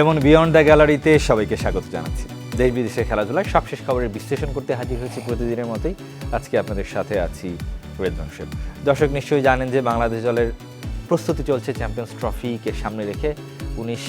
Clemon beyond the গ্যালারিতে সবাইকে স্বাগত জানাচ্ছি। দেশ বিদেশের খেলাধুলায় সবশেষ খবরের বিশ্লেষণ করতে হাজির হয়েছি প্রতিদিনের মতোই। আজকে আপনাদের সাথে আছি রেদন দর্শক নিশ্চয়ই জানেন যে বাংলাদেশ দলের প্রস্তুতি চলছে চ্যাম্পিয়ন্স ট্রফিকে সামনে রেখে উনিশ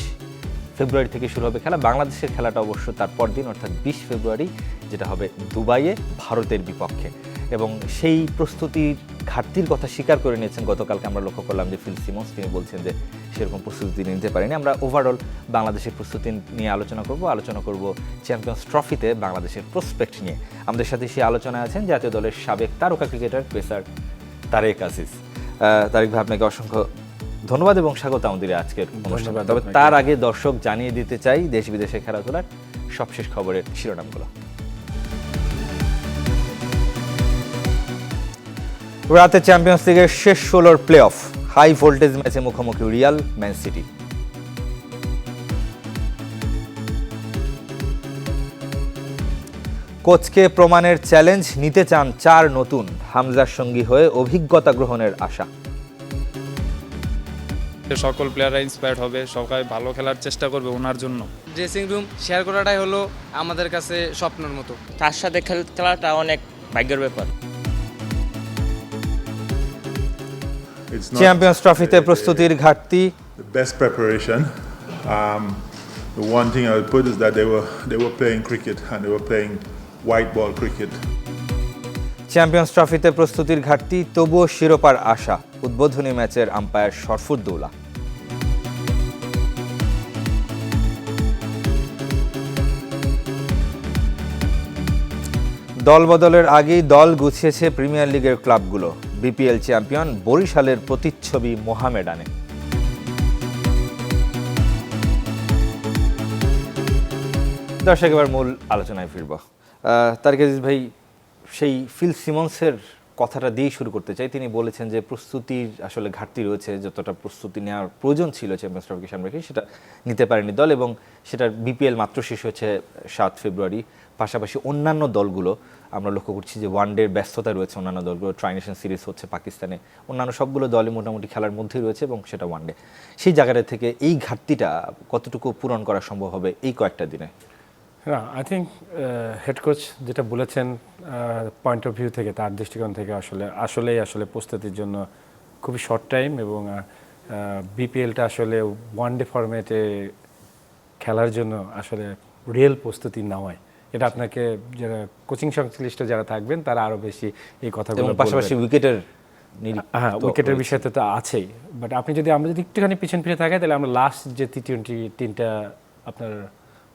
ফেব্রুয়ারি থেকে শুরু হবে খেলা। বাংলাদেশের খেলাটা অবশ্য তার পরদিন, অর্থাৎ বিশ ফেব্রুয়ারি, যেটা হবে দুবাইয়ে, ভারতের বিপক্ষে। এবং সেই প্রস্তুতির ঘাটতির কথা স্বীকার করে নিয়েছেন গতকালকে আমরা লক্ষ্য করলাম যে ফিল সিমন্স তিনি বলছেন যে সেরকম প্রস্তুতি নিতে পারেনি। আমরা ওভারঅল বাংলাদেশের প্রস্তুতি নিয়ে আলোচনা করব আলোচনা করব চ্যাম্পিয়ন্স ট্রফিতে বাংলাদেশের প্রসপেক্ট নিয়ে। আমাদের সাথে সেই আলোচনায় আছেন জাতীয় দলের সাবেক তারকা ক্রিকেটার পেসার তারেক আসিস তারেক ভাই আপনাকে অসংখ্য ধন্যবাদ এবং স্বাগত আমাদের আজকের অনুষ্ঠানে। তবে তার আগে দর্শক জানিয়ে দিতে চাই দেশ বিদেশে খেলাধুলার সবশেষ খবরের শিরোনামগুলো। রাতে চ্যাম্পিয়ন্স লিগের শেষ ষোলোর প্লে অফ হাই ভোল্টেজ ম্যাচে মুখোমুখি রিয়াল ম্যান সিটি কোচকে প্রমাণের চ্যালেঞ্জ নিতে চান চার নতুন হামজার সঙ্গী হয়ে অভিজ্ঞতা গ্রহণের আশা। সকল প্লেয়াররা ইন্সপায়ার্ড হবে সবাই ভালো খেলার চেষ্টা করবে ওনার জন্য। ড্রেসিং রুম শেয়ার করাটাই হলো আমাদের কাছে স্বপ্নের মতো। তার সাথে খেল- খেলাটা অনেক ভাগ্যের ব্যাপার। চ্যাম্পিয়ন্স ট্রফিতে প্রস্তুতির ঘাটতি? Best preparation one thing I will put is that they were they were playing cricket and they were playing white ball cricket champions ট্রফিতে প্রস্তুতির ঘাটতি তবুও শিরোপার আশা। উদ্বোধনী ম্যাচের আম্পায়ার শরফুদ দৌলা। দলবদলের আগেই দল গুছিয়েছে প্রিমিয়ার লিগের ক্লাবগুলো। বিপিএল চ্যাম্পিয়ন বরিশালের প্রতিচ্ছবি মোহামেডানে। দর্শক, এবার মূল আলোচনায় ফিরব। তার আজিজ ভাই, সেই ফিল সিমন্সের কথাটা দিয়েই শুরু করতে চাই। তিনি বলেছেন যে প্রস্তুতির আসলে ঘাটতি রয়েছে, যতটা প্রস্তুতি নেওয়ার প্রয়োজন ছিল চ্যাম্পিয়ন্স ট্রফিকে সামনে রেখে সেটা নিতে পারেনি দল এবং সেটার বিপিএল মাত্র শেষ হয়েছে সাত ফেব্রুয়ারি। পাশাপাশি অন্যান্য দলগুলো আমরা লক্ষ্য করছি যে ওয়ান ডের ব্যস্ততা রয়েছে অন্যান্য দলগুলো। ট্রাইনেশন সিরিজ হচ্ছে পাকিস্তানে। অন্যান্য সবগুলো দলে মোটামুটি খেলার মধ্যেই রয়েছে এবং সেটা ওয়ান ডে সেই জায়গাটা থেকে এই ঘাটতিটা কতটুকু পূরণ করা সম্ভব হবে এই কয়েকটা দিনে? হ্যাঁ আই থিঙ্ক হেড কোচ যেটা বলেছেন পয়েন্ট অফ ভিউ থেকে, তার দৃষ্টিকোণ থেকে আসলে, আসলেই আসলে প্রস্তুতির জন্য খুবই শর্ট টাইম এবং বিপিএলটা আসলে ওয়ান ডে ফরম্যাটে খেলার জন্য আসলে রিয়েল প্রস্তুতি নেওয়ায় এটা আপনাকে যারা কোচিং সংশ্লিষ্ট যারা থাকবেন তারা আরও বেশি এই কথাগুলো পাশাপাশি। উইকেটের হ্যাঁ উইকেটের। বিষয়টা তো আছেই। বাট আপনি যদি আমরা যদি একটুখানি পিছন ফিরে থাকাই তাহলে আমরা লাস্ট যে টি টোয়েন্টি তিনটা আপনার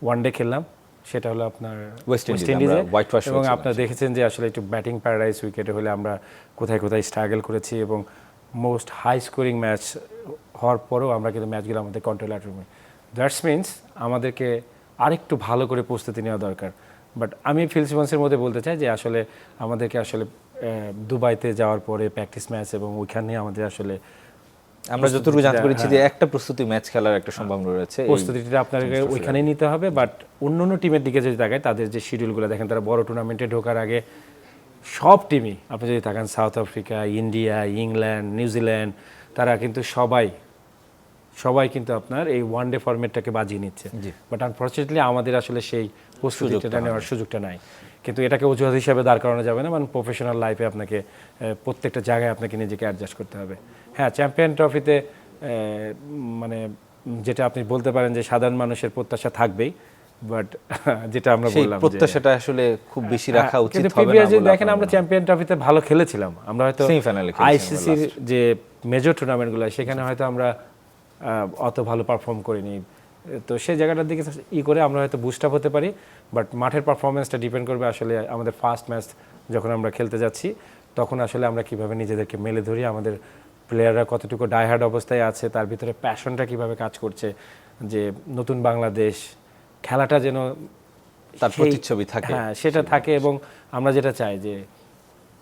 ওয়ান ডে খেললাম সেটা হলো আপনার ওয়েস্ট ইন্ডিজ, এবং আপনারা দেখেছেন যে আসলে একটু ব্যাটিং প্যারাডাইস উইকেটে হলে আমরা কোথায় কোথায় স্ট্রাগল করেছি এবং মোস্ট হাই স্কোরিং ম্যাচ হওয়ার পরেও আমরা কিন্তু ম্যাচগুলো আমাদের কন্ট্রোল রুমে দ্যাটস মিনস আমাদেরকে আরেকটু ভালো করে প্রস্তুতি নেওয়া দরকার বাট আমি ফিল সিমন্সের মধ্যে বলতে চাই যে আসলে আমাদেরকে আসলে দুবাইতে যাওয়ার পরে প্র্যাকটিস ম্যাচ এবং ওইখানে আমাদের আসলে আমরা যতটুকু জানতে পেরেছি যে হ্যাঁ। একটা প্রস্তুতি ম্যাচ খেলার একটা সম্ভাবনা রয়েছে প্রস্তুতিটা আপনাকে ওইখানেই নিতে হবে বাট অন্য অন্য টিমের দিকে যদি তাকায় তাদের যে শিডিউলগুলো দেখেন তারা বড় টুর্নামেন্টে ঢোকার আগে সব টিমই আপনি যদি তাকান South Africa India England New Zealand তারা কিন্তু সবাই সবাই কিন্তু আপনার এই ওয়ান ডে ফরম্যাটটাকে বাজিয়ে নিচ্ছে। বাট আনফর্চুনেটলি আমাদের আসলে সেই প্রস্তুতিটা নেওয়ার সুযোগটা নাই। কিন্তু এটাকে অজুহাত হিসাবে দাঁড় করানো যাবে না মানে প্রফেশনাল লাইফে আপনাকে প্রত্যেকটা জায়গায় আপনাকে নিজেকে অ্যাডজাস্ট করতে হবে। হ্যাঁ চ্যাম্পিয়ন ট্রফিতে মানে যেটা আপনি বলতে পারেন যে সাধারণ মানুষের প্রত্যাশা থাকবেই বাট যেটা আমরা বললাম প্রত্যাশাটা আসলে খুব বেশি রাখা হ্যাঁ, উচিত হবে না দেখেন আমরা হয়? চ্যাম্পিয়ন ট্রফিতে ভালো খেলেছিলাম। আমরা হয়তো খেলেছিলাম আইসিসির যে মেজর টুর্নামেন্টগুলো সেখানে হয়তো আমরা অত ভালো পারফর্ম করিনি তো সেই জায়গাটার দিকে ই করে আমরা হয়তো বুস্ট আপ হতে পারি বাট মাঠের পারফরমেন্সটা ডিপেন্ড করবে আসলে আমাদের ফার্স্ট ম্যাচ যখন আমরা খেলতে যাচ্ছি তখন আসলে আমরা কীভাবে নিজেদেরকে মেলে ধরি আমাদের প্লেয়াররা কতটুকু ডাইহার্ড অবস্থায় আছে তার ভিতরে প্যাশনটা কীভাবে কাজ করছে যে নতুন বাংলাদেশ খেলাটা যেন তার প্রতিচ্ছবি থাকে। হ্যাঁ সেটা থাকে এবং আমরা যেটা চাই যে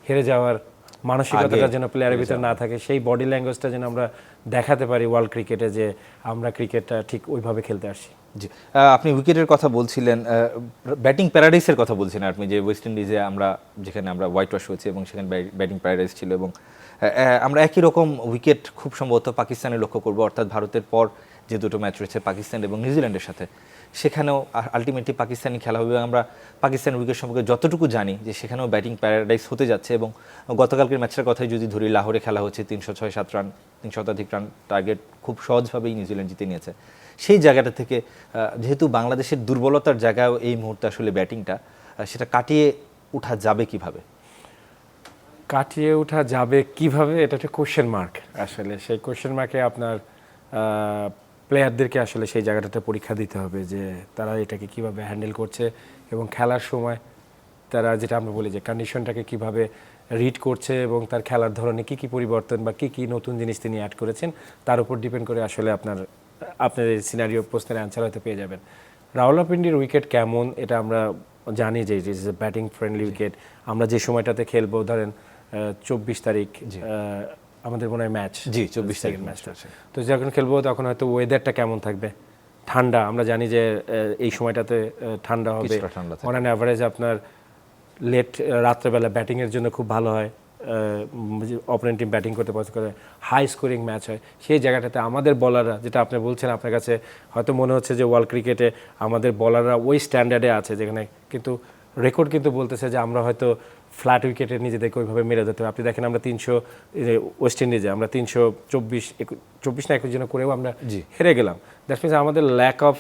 হেরে যাওয়ার মানসিকতাটা যেন প্লেয়ারের ভিতরে না থাকে সেই বডি ল্যাঙ্গুয়েজটা যেন আমরা দেখাতে পারি ওয়ার্ল্ড ক্রিকেটে যে আমরা ক্রিকেটটা ঠিক ওইভাবে খেলতে আসি জি আপনি উইকেটের কথা বলছিলেন ব্যাটিং প্যারাডাইসের কথা বলছিলেন আপনি যে ওয়েস্ট ইন্ডিজে আমরা যেখানে আমরা হোয়াইট ওয়াশ হয়েছি এবং সেখানে ব্যাটিং প্যারাডাইস ছিল এবং আমরা একই রকম উইকেট খুব সম্ভবত পাকিস্তানে লক্ষ্য করব অর্থাৎ ভারতের পর যে দুটো ম্যাচ রয়েছে পাকিস্তান এবং নিউজিল্যান্ডের সাথে। সেখানেও আলটিমেটলি পাকিস্তানি খেলা হবে। আমরা পাকিস্তান উইকেট সম্পর্কে যতটুকু জানি যে সেখানেও ব্যাটিং প্যারাডাইস হতে যাচ্ছে এবং গতকালকের ম্যাচটার কথাই যদি ধরি লাহোরে খেলা হচ্ছে তিনশো ছয় সাত রান তিন শতাধিক রান টার্গেট খুব সহজভাবেই নিউজিল্যান্ড জিতে নিয়েছে। সেই জায়গাটা থেকে যেহেতু বাংলাদেশের দুর্বলতার জায়গাও এই মুহূর্তে আসলে ব্যাটিংটা সেটা কাটিয়ে ওঠা যাবে কীভাবে? কাটিয়ে ওঠা যাবে কীভাবে এটা একটা কোশ্চেন মার্ক আসলে সেই কোশ্চেন মার্কে আপনার প্লেয়ারদেরকে আসলে সেই জায়গাটাতে পরীক্ষা দিতে হবে যে তারা এটাকে কীভাবে হ্যান্ডেল করছে এবং খেলার সময় তারা যেটা আমরা বলি যে কন্ডিশনটাকে কীভাবে রিড করছে এবং তার খেলার ধরনে কি কি পরিবর্তন বা কি কি নতুন জিনিস তিনি অ্যাড করেছেন তার উপর ডিপেন্ড করে আসলে আপনার আপনার এই সিনারিও প্রশ্নের অ্যান্সার হয়তো পেয়ে যাবেন। রাওয়ালপিন্ডির উইকেট কেমন এটা আমরা জানি যে it is batting friendly wicket আমরা যে সময়টাতে খেলব ধরেন চব্বিশ তারিখ আমাদের মনে হয় ম্যাচ জি, 24 তারিখ ম্যাচটা তো যখন খেলব তখন হয়তো ওয়েদারটা কেমন থাকবে? ঠান্ডা আমরা জানি যে এই সময়টাতে ঠান্ডা হবে। অন অ্যান অ্যাভারেজ আপনার লেট রাত্রেবেলা ব্যাটিংয়ের জন্য খুব ভালো হয়। অপোনেন্ট টিম ব্যাটিং করতে পছন্দ করে। হাই স্কোরিং ম্যাচ হয়। সেই জায়গাটাতে আমাদের বলাররা যেটা আপনি বলছেন আপনার কাছে হয়তো মনে হচ্ছে যে ওয়ার্ল্ড ক্রিকেটে আমাদের বলাররা ওই স্ট্যান্ডার্ডে আছে যেখানে কিন্তু রেকর্ড কিন্তু বলতেছে যে আমরা হয়তো ফ্ল্যাট উইকেটে নিজেদেরকে ওইভাবে মেরে দিতে হবে। আপনি দেখেন আমরা তিনশো ওয়েস্ট ইন্ডিজে আমরা তিনশো চব্বিশ চব্বিশ না একুশ জন করেও আমরা হেরে গেলাম। দ্যাট মিনস আমাদের ল্যাক অফ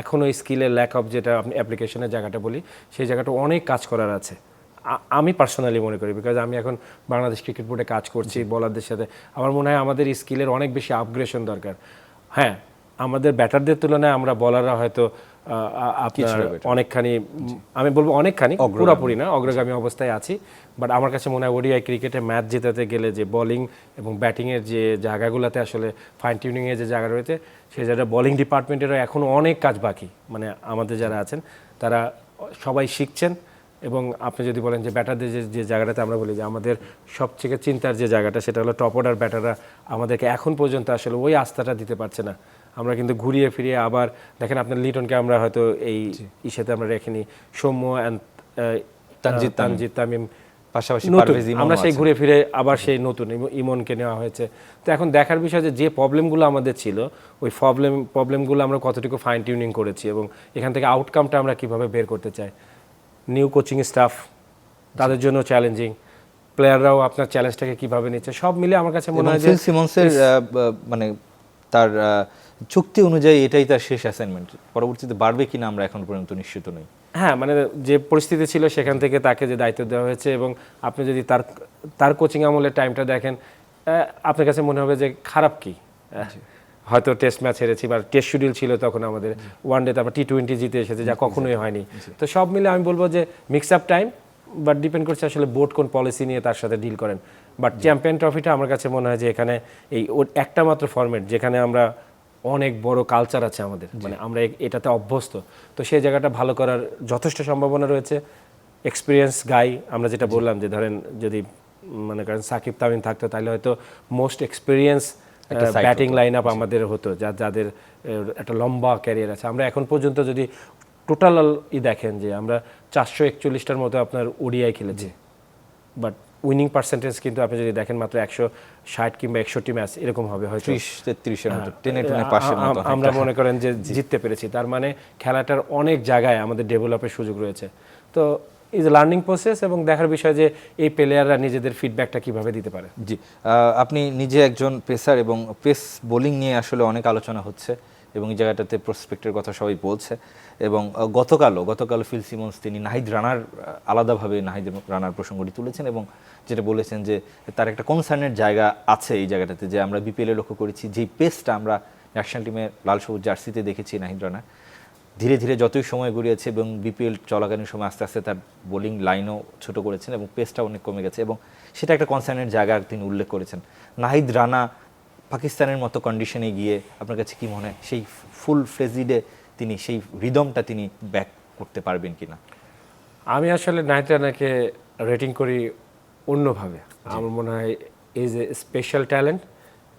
এখনও স্কিলের ল্যাক অফ যেটা আপনি অ্যাপ্লিকেশনের জায়গাটা বলি সেই জায়গাটা অনেক কাজ করার আছে। আমি পার্সোনালি মনে করি বিকজ আমি এখন বাংলাদেশ ক্রিকেট বোর্ডে কাজ করছি বলারদের সাথে। আমার মনে হয় আমাদের স্কিলের অনেক বেশি আপগ্রেশন দরকার। হ্যাঁ আমাদের ব্যাটারদের তুলনায় আমরা বলাররা হয়তো আপনার অনেকখানি আমি বলব অনেকখানি পুরোপুরি না অগ্রগামী অবস্থায় আছি। বাট আমার কাছে মনে হয় ওডিআই ক্রিকেটে ম্যাচ জেতাতে গেলে যে বোলিং এবং ব্যাটিংয়ের যে জায়গাগুলোতে আসলে ফাইন টিউনিংয়ের যে জায়গা রয়েছে সেই জায়গাটা বোলিং ডিপার্টমেন্টেরও এখনও অনেক কাজ বাকি। মানে আমাদের যারা আছেন তারা সবাই শিখছেন এবং আপনি যদি বলেন যে ব্যাটারদের যে যে জায়গাটাতে আমরা বলি যে আমাদের সবথেকে চিন্তার যে জায়গাটা সেটা হলো টপ অর্ডার ব্যাটাররা আমাদেরকে এখন পর্যন্ত আসলে ওই আস্থাটা দিতে পারছে না। আমরা কিন্তু ঘুরিয়ে ফিরিয়ে আবার দেখেন আপনার লিটনকে আমরা হয়তো এই ইসেতে আমরা রেখিনি। সৌম্য অ্যান্ড তানজিদ তানজিদ তামিম। পাশাপাশি আমরা সেই ঘুরে ফিরে আবার সেই নতুন ইমনকে নেওয়া হয়েছে। তো এখন দেখার বিষয় যে যে প্রবলেমগুলো আমাদের ছিল ওই প্রবলেম প্রবলেমগুলো আমরা কতটুকু ফাইন টিউনিং করেছি এবং এখান থেকে আউটকামটা আমরা কীভাবে বের করতে চাই। নিউ কোচিং স্টাফ তাদের জন্য চ্যালেঞ্জিং প্লেয়াররাও আপনার চ্যালেঞ্জটাকে কীভাবে নিচ্ছে সব মিলে আমার কাছে মনে হয় যে সিমন্সের মানে তার চুক্তি অনুযায়ী এটাই তার শেষ অ্যাসাইনমেন্ট পরবর্তীতে বাড়বে কিনা আমরা এখন পর্যন্ত নিশ্চিত নই। হ্যাঁ মানে যে পরিস্থিতি ছিল সেখান থেকে তাকে যে দায়িত্ব দেওয়া হয়েছে এবং আপনি যদি তার তার কোচিং আমলের টাইমটা দেখেন আপনার কাছে মনে হবে যে খারাপ কি? হয়তো টেস্ট ম্যাচ হেরেছি বা টেস্ট শিডিউল ছিল তখন আমাদের ওয়ান ডে তারপর টি টোয়েন্টি জিতে এসেছে যা কখনোই হয়নি। তো সব মিলে আমি বলব যে mix up time but depend করছে আসলে বোর্ড কোন পলিসি নিয়ে তার সাথে ডিল করেন। বাট চ্যাম্পিয়ন ট্রফিটা আমার কাছে মনে হয় যে এখানে এই একটা মাত্র ফরম্যাট যেখানে আমরা অনেক বড় কালচার আছে আমাদের। মানে আমরা এটাতে অভ্যস্ত। তো সেই জায়গাটা ভালো করার যথেষ্ট সম্ভাবনা রয়েছে। এক্সপিরিয়েন্স গাই আমরা যেটা বললাম যে ধরেন যদি মনে করেন সাকিব তামিম থাকতো তাহলে হয়তো most experience batting line up আমাদের হতো যা যাদের একটা লম্বা ক্যারিয়ার আছে। আমরা এখন পর্যন্ত যদি টোটাল ই দেখেন যে আমরা চারশো একচল্লিশটার মতো আপনার ওডিআই খেলেছি। বাট উইনিং পার্সেন্টেজ কিন্তু আপনি যদি দেখেন মাত্র একশো ষাট কিংবা একষট্টি ম্যাচ এরকম হবে হয়তো। ত্রিশ তেত্রিশের মতো টেনে টেনে আ- মতো। আমরা মনে করেন যে জিততে পেরেছি। তার মানে খেলাটার অনেক জায়গায় আমাদের ডেভেলপের সুযোগ রয়েছে। তো ইজ লার্নিং প্রসেস এবং দেখার বিষয় যে এই প্লেয়াররা নিজেদের ফিডব্যাকটা কীভাবে দিতে পারে। জি। আপনি নিজে একজন পেসার এবং পেস বোলিং নিয়ে আসলে অনেক আলোচনা হচ্ছে। এবং এই জায়গাটাতে প্রসপেক্টের কথা সবাই বলছে। এবং গতকালও, গতকাল ফিল সিমন্স তিনি নাহিদ রানার আলাদাভাবে নাহিদ রানার প্রসঙ্গটি তুলেছেন এবং যেটা বলেছেন যে তার একটা কনসার্নের জায়গা আছে এই জায়গাটাতে যে আমরা বিপিএলে লক্ষ্য করেছি, যেই পেসটা আমরা ন্যাশনাল টিমের লাল সবুজ জার্সিতে দেখেছি নাহিদ রানা। ধীরে ধীরে যতই সময় গড়িয়েছে এবং বিপিএল চলাকালীন সময় আস্তে আস্তে তার বোলিং লাইনও ছোট করেছেন এবং পেসটা অনেক কমে গেছে এবং সেটা একটা কনসার্নের জায়গা তিনি উল্লেখ করেছেন। নাহিদ রানা পাকিস্তানের মতো কন্ডিশনে গিয়ে আপনার কাছে কি মনে হয়? সেই ফুল ফ্লেজিডে তিনি সেই রিদমটা তিনি ব্যাক করতে পারবেন কিনা? আমি আসলে নাইট রানাকে রেটিং করি অন্যভাবে। আমার মনে হয় ইজ এ স্পেশাল ট্যালেন্ট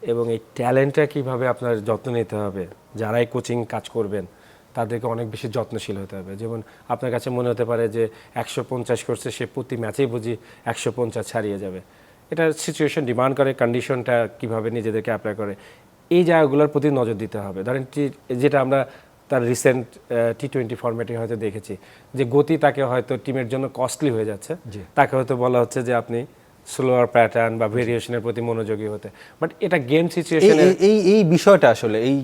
এবং এই ট্যালেন্টটা কীভাবে আপনার যত্ন নিতে হবে যারাই কোচিং কাজ করবেন তাদেরকে অনেক বেশি যত্নশীল হতে হবে। যেমন আপনার কাছে মনে হতে পারে যে একশো পঞ্চাশ করছে সে প্রতি ম্যাচেই বুঝি একশো পঞ্চাশ ছাড়িয়ে যাবে। এটা সিচুয়েশন ডিমান্ড করে কন্ডিশনটা কীভাবে নিজেদেরকে অ্যাপ্লাই করে এই জায়গাগুলোর প্রতি নজর দিতে হবে। ধরেন যেটা আমরা তার রিসেন্ট টি টোয়েন্টি ফরম্যাটে হয়তো দেখেছি যে গতি তাকে হয়তো টিমের জন্য কস্টলি হয়ে যাচ্ছে। তাকে হয়তো বলা হচ্ছে যে আপনি স্লোয়ার প্যাটার্ন বা ভেরিয়েশনের প্রতি মনোযোগী হতে। বাট এটা গেম সিচুয়েশনে এই- এই এই বিষয়টা আসলে এই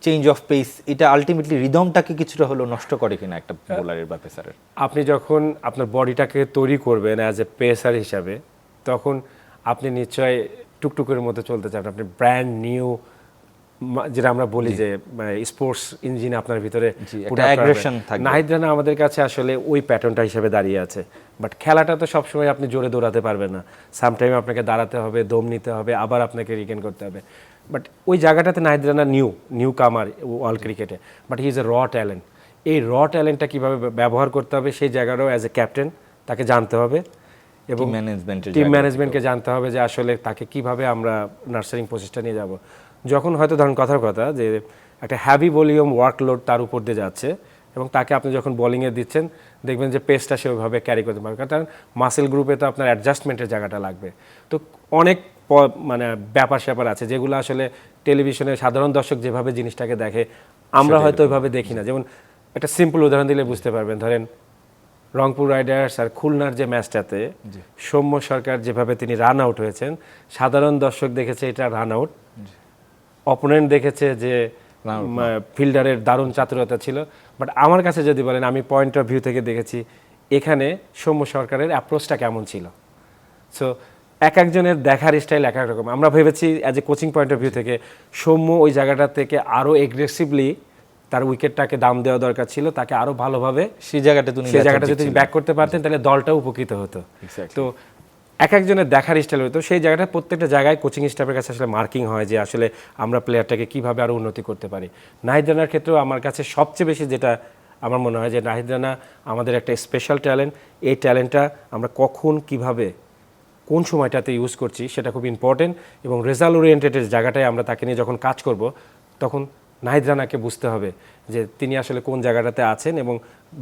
চেঞ্জ অফ পেস এটা আলটিমেটলি রিদমটাকে কিছুটা হলো নষ্ট করে কিনা একটা বোলারের বা পেসারের আপনি যখন আপনার বডিটাকে তৈরি করবেন অ্যাজ এ পেসার হিসাবে তখন আপনি নিশ্চয় টুকটুকের মতো চলতে চান। আপনি ব্র্যান্ড নিউ যেটা আমরা বলি যে স্পোর্টস ইঞ্জিন আপনার ভিতরে। নাহিদ রানা আমাদের কাছে আসলে ওই প্যাটার্নটা হিসেবে দাঁড়িয়ে আছে। বাট খেলাটা তো সবসময় আপনি জোরে দৌড়াতে পারবেন না। সামটাইম আপনাকে দাঁড়াতে হবে দম নিতে হবে আবার আপনাকে রিগেন করতে হবে। বাট ওই জায়গাটাতে Nahid Rana new newcomer world ক্রিকেটে but he is a raw talent এই র ট্যালেন্টটা কীভাবে ব্যবহার করতে হবে সেই জায়গাটাও অ্যাজ এ ক্যাপ্টেন তাকে জানতে হবে। এবং টিম ম্যানেজমেন্টকে জানতে হবে যে আসলে তাকে কীভাবে আমরা নার্সারিং প্রসেসটা নিয়ে যাব। যখন হয়তো ধরুন কথার কথা যে একটা হ্যাভি ভলিউম ওয়ার্কলোড তার উপর দিয়ে যাচ্ছে এবং তাকে আপনি যখন বোলিংয়ে দিচ্ছেন দেখবেন যে পেসটা সে ওইভাবে ক্যারি করতে পারবে। কারণ মাসেল গ্রুপে তো আপনার অ্যাডজাস্টমেন্টের জায়গাটা লাগবে। তো অনেক মানে ব্যাপার স্যাপার আছে যেগুলো আসলে টেলিভিশনে সাধারণ দর্শক যেভাবে জিনিসটাকে দেখে আমরা হয়তো ওইভাবে দেখি না। যেমন একটা সিম্পল উদাহরণ দিলে বুঝতে পারবেন। ধরেন রংপুর রাইডার্স আর খুলনার যে ম্যাচটাতে সৌম্য সরকার যেভাবে তিনি রান আউট হয়েছেন সাধারণ দর্শক দেখেছে এটা রান আউট অপোনেন্ট দেখেছে যে ফিল্ডারের দারুণ চাতুরতা ছিল। বাট আমার কাছে যদি বলেন আমি পয়েন্ট অফ ভিউ থেকে দেখেছি এখানে সৌম্য সরকারের অ্যাপ্রোচটা কেমন ছিল? সো এক একজনের দেখার স্টাইল এক এক রকম। আমরা ভেবেছি as a coaching point of view থেকে সৌম্য ওই জায়গাটা থেকে আরও এগ্রেসিভলি তার উইকেটটাকে দাম দেওয়া দরকার ছিল তাকে আরও ভালোভাবে সেই জায়গাটা তুমি সেই জায়গাটা যদি ব্যাক করতে পারতেন তাহলে দলটাও উপকৃত হতো. তো এক একজনের দেখার স্টাইল হতো। সেই জায়গাটা প্রত্যেকটা জায়গায় কোচিং স্টাফের কাছে আসলে মার্কিং হয় যে আসলে আমরা প্লেয়ারটাকে কীভাবে আরও উন্নতি করতে পারি। নাহিদ রানার ক্ষেত্রেও আমার কাছে সবচেয়ে বেশি যেটা আমার মনে হয় যে নাহিদ রানা আমাদের একটা স্পেশাল ট্যালেন্ট এই ট্যালেন্টটা আমরা কখন কীভাবে কোন সময়টাতে ইউজ করছি সেটা খুব ইম্পর্টেন্ট এবং রেজাল্ট ওরিয়েন্টেডের জায়গাটায় আমরা তাকে নিয়ে যখন কাজ করব তখন নাহিদ রানাকে বুঝতে হবে যে তিনি আসলে কোন জায়গাটাতে আছেন এবং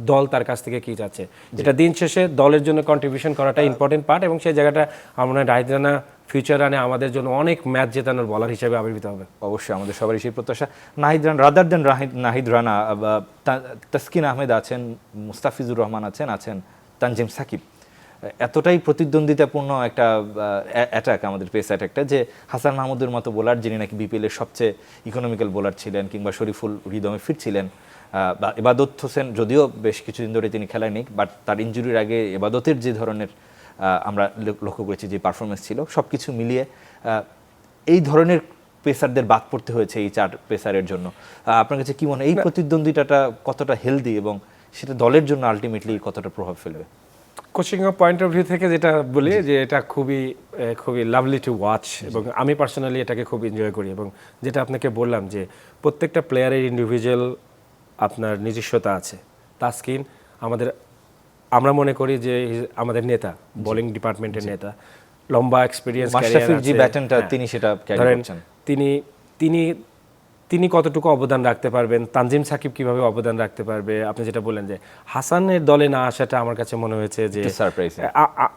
দল তার কাছ থেকে কী চাচ্ছে। এটা দিন শেষে দলের জন্য কন্ট্রিবিউশন করাটা ইম্পর্টেন্ট পার্ট এবং সেই জায়গাটা আমরা নাহিদ রানা ফিউচার রানে আমাদের জন্য অনেক ম্যাচ জেতানোর বলার হিসেবে আবির্ভূত হবে। অবশ্যই আমাদের সবারই সেই প্রত্যাশা। নাহিদ রান রাদার দেন নাহিদ রানা তাসকিন আহমেদ আছেন মুস্তাফিজুর রহমান আছেন আছেন তানজিম সাকিব। এতটাই প্রতিদ্বন্দ্বিতাপূর্ণ একটা অ্যাটাক আমাদের পেস অ্যাটাকটা যে হাসান মাহমুদের মতো বোলার যিনি নাকি বিপিএল এর সবচেয়ে ইকোনমিক্যাল বোলার ছিলেন কিংবা শরীফুল হৃদমে ফিরছিলেন এবাদত হোসেন যদিও বেশ কিছুদিন ধরে তিনি খেলায় নেই বাট তার ইঞ্জুরির আগে এবাদতের যে ধরনের আমরা লক্ষ্য করেছি যে পারফরমেন্স ছিল সব কিছু মিলিয়ে এই ধরনের পেসারদের বাদ পড়তে হয়েছে এই চার পেসারের জন্য। আপনার কাছে কি মনে হয়? এই প্রতিদ্বন্দ্বিতাটা কতটা হেলদি এবং সেটা দলের জন্য আলটিমেটলি কতটা প্রভাব ফেলবে? কোচিং পয়েন্ট অফ ভিউ থেকে যেটা বলি যে এটা খুবই খুবই লাভলি টু ওয়াচ এবং আমি পার্সোনালি এটাকে খুব এনজয় করি এবং যেটা আপনাকে বললাম যে প্রত্যেকটা প্লেয়ারের ইন্ডিভিজুয়াল আপনার নিজস্বতা আছে। তাস্কিন আমাদের আমরা মনে করি যে আমাদের নেতা বোলিং ডিপার্টমেন্টের নেতা। লম্বা এক্সপিরিয়েন্স যে ব্যাটনটা তিনি সেটা ধরেন তিনি তিনি তিনি কতটুকু অবদান রাখতে পারবেন? তানজিম সাকিব কীভাবে অবদান রাখতে পারবে? আপনি যেটা বললেন যে হাসানের দলে না আসাটা আমার কাছে মনে হয়েছে যে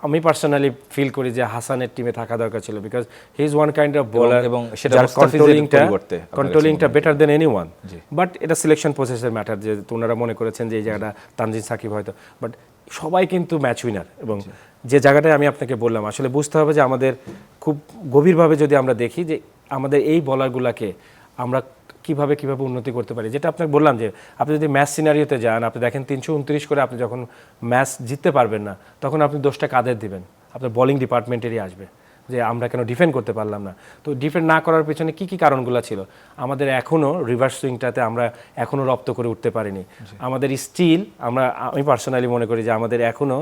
আমি পার্সোনালি ফিল করি যে হাসানের টিমে থাকা দরকার ছিল because he is one kind of bowler এবং সেটা পরিবর্তে কন্ট্রোলিংটা better than any one but এটা সিলেকশন প্রসেসের ম্যাটার যে তোনারা মনে করেছেন যে এই জায়গাটা তানজিম সাকিব হয়তো। বাট সবাই কিন্তু ম্যাচ উইনার এবং যে জায়গাটায় আমি আপনাকে বললাম আসলে বুঝতে হবে যে আমাদের খুব গভীরভাবে যদি আমরা দেখি যে আমাদের এই বলারগুলাকে আমরা কীভাবে কীভাবে উন্নতি করতে পারি? যেটা আপনাকে বললাম যে আপনি যদি ম্যাচ সিনারিওতে যান আপনি দেখেন তিনশো উনত্রিশ করে আপনি যখন ম্যাচ জিততে পারবেন না তখন আপনি দোষটা কাদের দিবেন? আপনার বোলিং ডিপার্টমেন্টেরই আসবে যে আমরা কেন ডিফেন্ড করতে পারলাম না? তো ডিফেন্ড না করার পেছনে কি কি কারণগুলো ছিল? আমাদের এখনও রিভার্স সুইংটাতে আমরা এখনও রপ্ত করে উঠতে পারিনি। আমাদের স্টিল আমরা আমি পার্সোনালি মনে করি যে আমাদের এখনও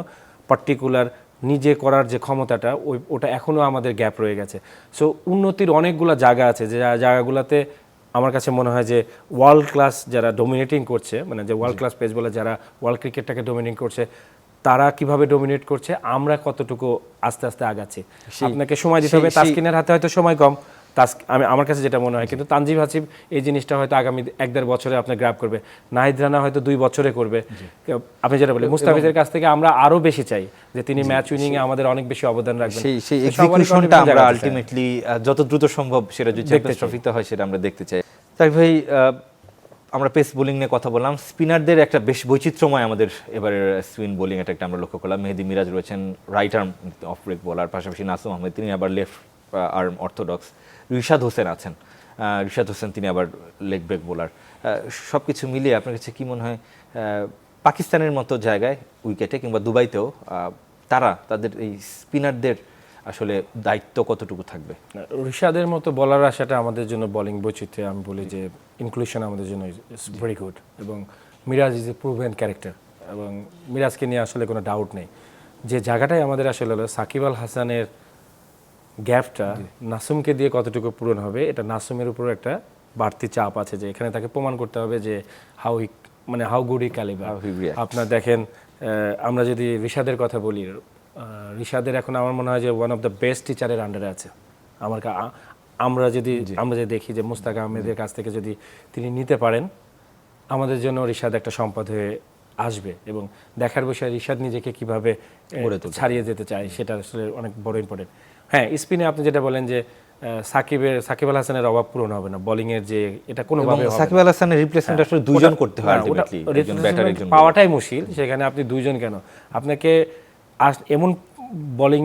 পার্টিকুলার নিজে করার যে ক্ষমতাটা ওই ওটা এখনও আমাদের গ্যাপ রয়ে গেছে। সো উন্নতির অনেকগুলো জায়গা আছে যে জায়গাগুলোতে আমার কাছে মনে হয় যে ওয়ার্ল্ড ক্লাস যারা ডোমিনেটিং করছে মানে যে ওয়ার্ল্ড ক্লাস পেস বলে যারা ওয়ার্ল্ড ক্রিকেটটাকে ডোমিনেট করছে তারা কীভাবে ডোমিনেট করছে আমরা কতটুকু আস্তে আস্তে আগাচ্ছি। আপনাকে সময় দিতে হবে তাসকিনের হাতে হয়তো সময় কম। তাস আমি আমার কাছে যেটা মনে হয় কিন্তু তানজিব হাসিব এই জিনিসটা হয়তো আগামী এক দেড় বছরে আপনার গ্রাব করবে। নাহিদ রানা হয়তো দুই বছরে করবে। আপনি যেটা বলেন মুস্তাফিজের কাছ থেকে আমরা আরও বেশি চাই যে তিনি ম্যাচ উইনিং এ আমাদের অনেক বেশি অবদান রাখবেন। সেই সেই এক্সিকিউশনটা আমরা আলটিমেটলি যত দ্রুত সম্ভব সেটা যদি চ্যাম্পিয়ন্স ট্রফিতে হয় সেটা আমরা দেখতে চাই। তাই ভাই আমরা পেস বোলিং নিয়ে কথা বললাম। স্পিনারদের একটা বেশ বৈচিত্র্যময় আমাদের এবারের স্পিন বোলিং এটা একটা আমরা লক্ষ্য করলাম। মেহেদি মিরাজ রয়েছেন right arm off break bowler পাশাপাশি নাসুম আহমেদ তিনি আবার left arm orthodox Rishad Hossain আছেন। রিশাদ হোসেন তিনি আবার লেগ ব্রেক বোলার। সব কিছু মিলিয়ে আপনার কাছে কী মনে হয় পাকিস্তানের মতো জায়গায় উইকেটে কিংবা দুবাইতেও তারা তাদের এই স্পিনারদের আসলে দায়িত্ব কতটুকু থাকবে? ঋষাদের মতো বলার আসাটা আমাদের জন্য বোলিং বৈচিত্র্যে, আমি বলি যে ইনক্লুশন আমাদের জন্য ইজ ভেরি গুড এবং Miraz is a proven character এবং মিরাজকে নিয়ে আসলে কোনো ডাউট নেই। যে জায়গাটাই আমাদের আসলে হলো সাকিব আল হাসানের গ্যাপটা নাসুমকে দিয়ে কতটুকু পূরণ হবে এটা নাসুমের উপর একটা বাড়তি চাপ আছে যে এখানে তাকে প্রমাণ করতে হবে যে হাউ ই মানে হাউ গুড ই ক্যালিবার. আপনার দেখেন আমরা যদি ঋষাদের কথা বলি ঋষাদের এখন আমার মনে হয় যে ওয়ান অফ দ্য বেস্ট টিচারের আন্ডারে আছে। আমার কা- আমরা যদি আমরা যদি দেখি যে মুস্তাক আহমেদের কাছ থেকে যদি তিনি নিতে পারেন আমাদের জন্য ঋষাদ একটা সম্পদ হয়ে আসবে এবং দেখার বিষয় ঋষাদ নিজেকে কীভাবে ছাড়িয়ে যেতে চায় সেটা আসলে অনেক বড় ইম্পর্টেন্ট হ্যাঁ স্পিনে আপনি যেটা বলেন যে সাকিবের সাকিব আল হাসানের অভাব পূরণ হবে না বোলিং এর যে এটা এবং কোনোভাবে হবে না। সাকিব আল হাসানের রিপ্লেসমেন্ট আসলে দুইজন করতে হয় আলটিমেটলি একজন ব্যাটার একজন পাওয়াটাই মুশকিল সেখানে আপনি দুইজন কেন? আপনাকে এমন বোলিং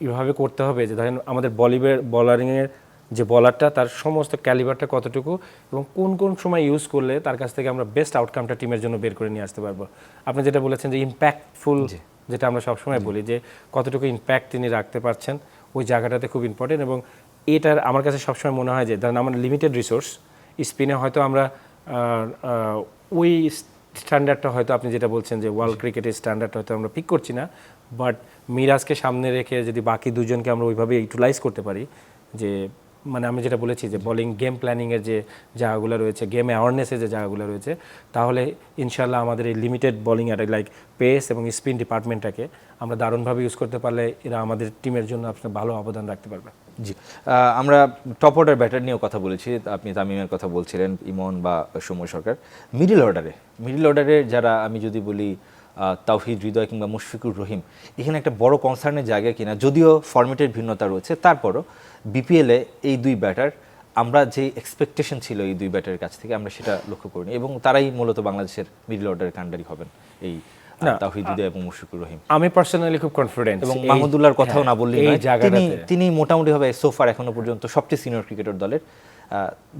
এভাবে করতে হবে যে ধরেন আমাদের বলিংয়ের বোলারিংয়ের যে বলারটা তার সমস্ত ক্যালিবারটা কতটুকু এবং কোন কোন সময় ইউজ করলে তার কাছ থেকে আমরা বেস্ট আউটকামটা টিমের জন্য বের করে নিয়ে আসতে পারব। আপনি যেটা বলেছেন যে ইম্প্যাক্টফুল যেটা আমরা সবসময় বলি যে কতটুকু ইম্প্যাক্ট তিনি রাখতে পারছেন ওই জায়গাটাতে খুব ইম্পর্টেন্ট এবং এটার আমার কাছে সবসময় মনে হয় যে ধরেন আমার লিমিটেড রিসোর্স স্পিনে হয়তো আমরা ওই স্ট্যান্ডার্ডটা হয়তো আপনি যেটা বলছেন যে ওয়ার্ল্ড ক্রিকেটের স্ট্যান্ডার্ড হয়তো আমরা পিক করছি না বাট মিরাজকে সামনে রেখে যদি বাকি দুজনকে আমরা ওইভাবে ইউটিলাইজ করতে পারি যে মানে আমি যেটা বলেছি যে বোলিং গেম প্ল্যানিংয়ের যে জায়গাগুলো রয়েছে গেম অ্যাওয়ারনেসের যে জায়গাগুলো রয়েছে, তাহলে ইনশাল্লাহ আমাদের এই লিমিটেড বোলিং আর লাইক পেস এবং স্পিন ডিপার্টমেন্টটাকে আমরা দারুণভাবে ইউজ করতে পারলে এরা আমাদের টিমের জন্য আপনার ভালো অবদান রাখতে পারবে। জি। আমরা টপ অর্ডার ব্যাটার নিয়েও কথা বলেছি, আপনি তামিমের কথা বলছিলেন, ইমন বা সৌম্য সরকার। মিডিল অর্ডারে মিডিল অর্ডারে যারা আমি যদি বলি তাওহিদ হৃদয় কিংবা মুশফিকুর রহিম এখানে একটা বড় কনসার্নের জায়গা কিনা যদিও ফরম্যাটের ভিন্নতা রয়েছে তারপরও বিপিএলে এই দুই ব্যাটার আমরা যে এক্সপেকটেশন ছিল এই দুই ব্যাটারের কাছ থেকে আমরা সেটা লক্ষ্য করিনি এবং তারাই মূলত বাংলাদেশের মিডল অর্ডারের কাণ্ডারি হবেন এই এবং মুশফিকুর রহিম। আমি পার্সোনালি খুব কনফিডেন্ট এবং মাহমুদুল্লাহর কথাও না বললেই নয় তিনি তিনি মোটামুটি ভাবে সোফার এখনও পর্যন্ত সবচেয়ে সিনিয়র ক্রিকেটার দলের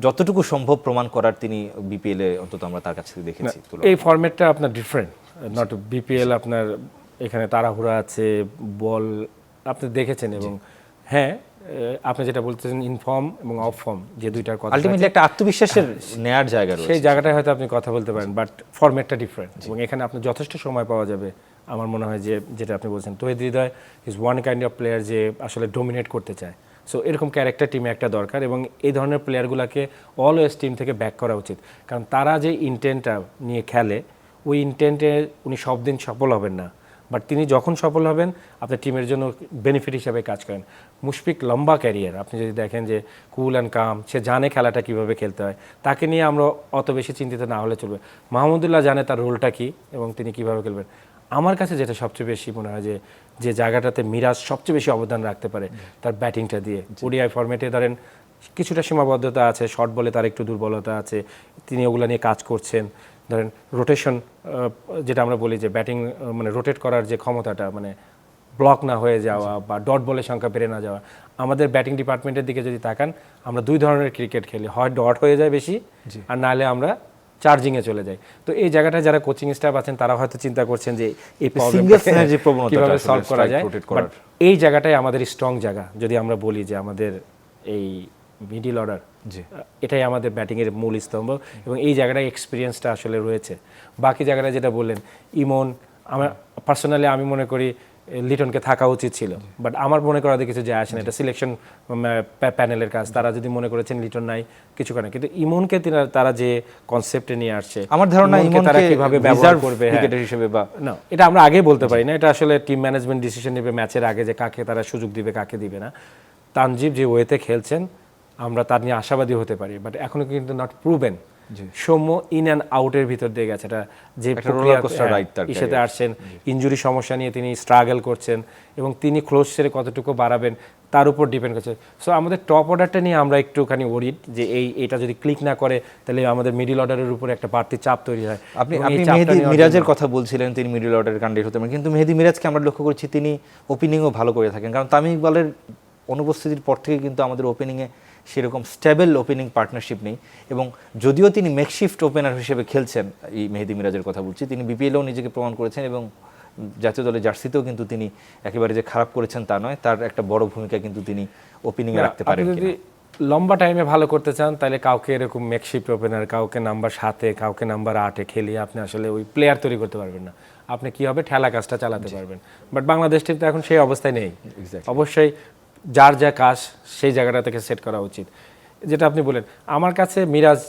যতটুকু সম্ভব প্রমাণ করার তিনি বিপিএল এ অন্তত আমরা তার কাছ থেকে দেখেছি। এই ফরম্যাটটা আপনার ডিফারেন্ট নট বিপিএল আপনার এখানে তাড়াহুড়া আছে বল আপনি দেখেছেন এবং হ্যাঁ আপনি যেটা বলতেছেন ইনফর্ম এবং অফ ফর্ম যে দুইটার কথা আলটিমেটলি একটা আত্মবিশ্বাসের নেয়ার জায়গা রয়েছে। সেই জায়গাটায় হয়তো আপনি কথা বলতে পারেন বাট ফরম্যাটটা ডিফারেন্ট এবং এখানে আপনার যথেষ্ট সময় পাওয়া যাবে আমার মনে হয় যে যেটা আপনি বলছেন। Towhid Hridoy is one kind of player যে আসলে ডোমিনেট করতে চায়। সো এরকম ক্যারেক্টার টিমে একটা দরকার এবং এই ধরনের প্লেয়ারগুলোকে অলওয়েজ টিম থেকে ব্যাক করা উচিত। কারণ তারা যে ইন্টেন্টটা নিয়ে খেলে ওই ইন্টেন্টে উনি সব দিন সফল হবেন না। বাট তিনি যখন সফল হবেন আপনার টিমের জন্য বেনিফিট হিসাবে কাজ করেন। মুশফিক লম্বা ক্যারিয়ার আপনি যদি দেখেন যে কুল অ্যান্ড কাম সে জানে খেলাটা কীভাবে খেলতে হয়। তাকে নিয়ে আমরা অত বেশি চিন্তিত না হলে চলবে। মাহমুদুল্লাহ জানে তার রোলটা কি এবং তিনি কীভাবে খেলবেন। আমার কাছে যেটা সবচেয়ে বেশি মনে হয় যে যে জায়গাটাতে মিরাজ সবচেয়ে বেশি অবদান রাখতে পারে তার ব্যাটিংটা দিয়ে। ওডিআই ফরম্যাটে ধরেন কিছুটা সীমাবদ্ধতা আছে শর্ট বলে তার একটু দুর্বলতা আছে তিনি ওগুলো নিয়ে কাজ করছেন। ধরেন রোটেশন যেটা আমরা বলি যে ব্যাটিং মানে রোটেট করার যে ক্ষমতাটা মানে ব্লক না হয়ে যাওয়া বা ডট বলের সংখ্যা বেড়ে না যাওয়া। আমাদের ব্যাটিং ডিপার্টমেন্টের দিকে যদি তাকান আমরা দুই ধরনের ক্রিকেট খেলি। হয় ডট হয়ে যায় বেশি আর নাহলে আমরা চার্জিংয়ে চলে যাই। তো এই জায়গাটায় যারা কোচিং স্টাফ আছেন তারা হয়তো চিন্তা করছেন যে এই কীভাবে সলভ করা যায়। এই জায়গাটাই আমাদের স্ট্রং জায়গা। যদি আমরা বলি যে আমাদের এই মিডিল অর্ডার জি। এটাই আমাদের ব্যাটিংয়ের মূল স্তম্ভ এবং এই জায়গাটায় এক্সপিরিয়েন্সটা আসলে রয়েছে। বাকি জায়গাটা যেটা বললেন ইমন আমার পার্সোনালি আমি মনে করি লিটনকে থাকা উচিত ছিল। বাট আমার মনে করাতে কিছু যায় আসে না। এটা সিলেকশন প্যানেলের কাজ। তারা যদি মনে করেছেন লিটন নাই কিছু করে কিন্তু ইমনকে তারা যে কনসেপ্টে নিয়ে আসছে আমার ধারণা ইমনকে তারা কীভাবে ব্যবহার করবে হ্যাঁ। ক্রিকেটার হিসেবে বা না এটা আমরা আগে বলতে পারি না। এটা আসলে টিম ম্যানেজমেন্ট ডিসিশন নেবে ম্যাচের আগে যে কাকে তারা সুযোগ দিবে কাকে দিবে না। তানজিব যে ওয়েতে খেলছেন আমরা তার নিয়ে আশাবাদী হতে পারি বাট এখনও কিন্তু not proven Soumya in and আউটের ভিতর দিয়ে গেছে। এটা যে হ্যাঁ, ইসেতে আসছেন ইনজুরি সমস্যা নিয়ে তিনি স্ট্রাগল করছেন এবং তিনি ক্লোজ ছেড়ে কতটুকু বাড়াবেন তার উপর ডিপেন্ড করছে। সো আমাদের টপ অর্ডারটা নিয়ে আমরা একটুখানি ওরিড যে এই এটা যদি ক্লিক না করে তাহলে আমাদের মিডিল অর্ডারের উপরে একটা বাড়তি চাপ তৈরি হয়। আপনি আপনি মেহেদি মিরাজের কথা বলছিলেন তিনি মিডল অর্ডারের ক্যান্ডিডেট হতে পারেন। কিন্তু মেহেদি মিরাজকে আমরা লক্ষ্য করছি তিনি ওপেনিংও ভালো করে থাকেন। কারণ তামিম ইকবালের অনুপস্থিতির পর থেকে কিন্তু আমাদের ওপেনিংয়ে সেরকম স্টেবল ওপেনিং পার্টনারশিপ নেই এবং যদিও তিনি মেকশিফট ওপেনার হিসেবে খেলছেন এই মেহেদি মিরাজের কথা বলছি তিনি বিপিএলেও নিজেকে প্রমাণ করেছেন এবং জাতীয় দলের জার্সিতেও কিন্তু তিনি একেবারে যে খারাপ করেছেন তা নয় তার একটা বড় ভূমিকা কিন্তু তিনি ওপেনিংয়ে রাখতে পারেন যদি লম্বা টাইমে ভালো করতে চান তাহলে কাউকে এরকম মেকশিফট ওপেনার কাউকে নাম্বার সাতে কাউকে নাম্বার আটে খেলিয়ে আপনি আসলে ওই প্লেয়ার তৈরি করতে পারবেন না। আপনি কি হবে? ঠেলা কাজটা চালাতে পারবেন। বাট বাংলাদেশ টিম তো এখন সেই অবস্থায় নেই। অবশ্যই যার যা কাজ সেই জায়গাটা থেকে সেট করা উচিত। যেটা আপনি বলেন আমার কাছে মিরাজ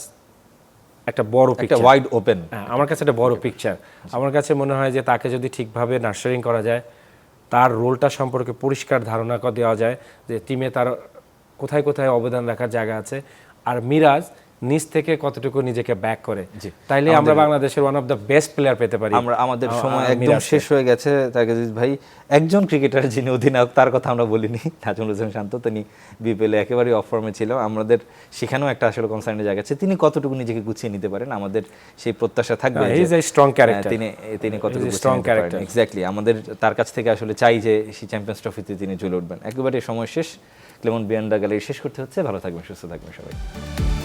একটা বড় একটা পিকচার ওয়াইড ওপেন হ্যাঁ আমার কাছে একটা বড় পিকচার আমার কাছে মনে হয় যে তাকে যদি ঠিকভাবে নার্সারিং করা যায় তার রোলটা সম্পর্কে পরিষ্কার ধারণা দেওয়া যায় যে টিমে তার কোথায় কোথায় অবদান রাখার জায়গা আছে। আর মিরাজ নিচ থেকে কতটুকু নিজেকে ব্যাক করে। তাইলে আমরা বাংলাদেশের one of the best player পেতে পারি। আমরা আমাদের সময় একদম শেষ হয়ে গেছে। তাকেজিজ ভাই একজন ক্রিকেটার যিনি অধিনায়ক তার কথা আমরা বলিনি নাজমুল হোসেন শান্ত তিনি বিপিএল একেবারেই অফ ফর্মে ছিল। আমাদের সেখানেও একটা আসলে কনসার্নের জায়গা আছে। তিনি কতটুকু নিজেকে গুছিয়ে নিতে পারেন? আমাদের সেই প্রত্যাশা থাকবে আহ, character. তিনি তিনি কতটুকু স্ট্রং character. এক্স্যাক্টলি আমাদের তার কাছ থেকে আসলে চাই যে সেই চ্যাম্পিয়ন্স ট্রফিতে তিনি চলে উঠবেন। একেবারে সময় শেষ। ক্লেমন বিয়ান্ডা গ্যালারি শেষ করতে হচ্ছে। ভালো থাকবেন সুস্থ থাকবেন সবাই।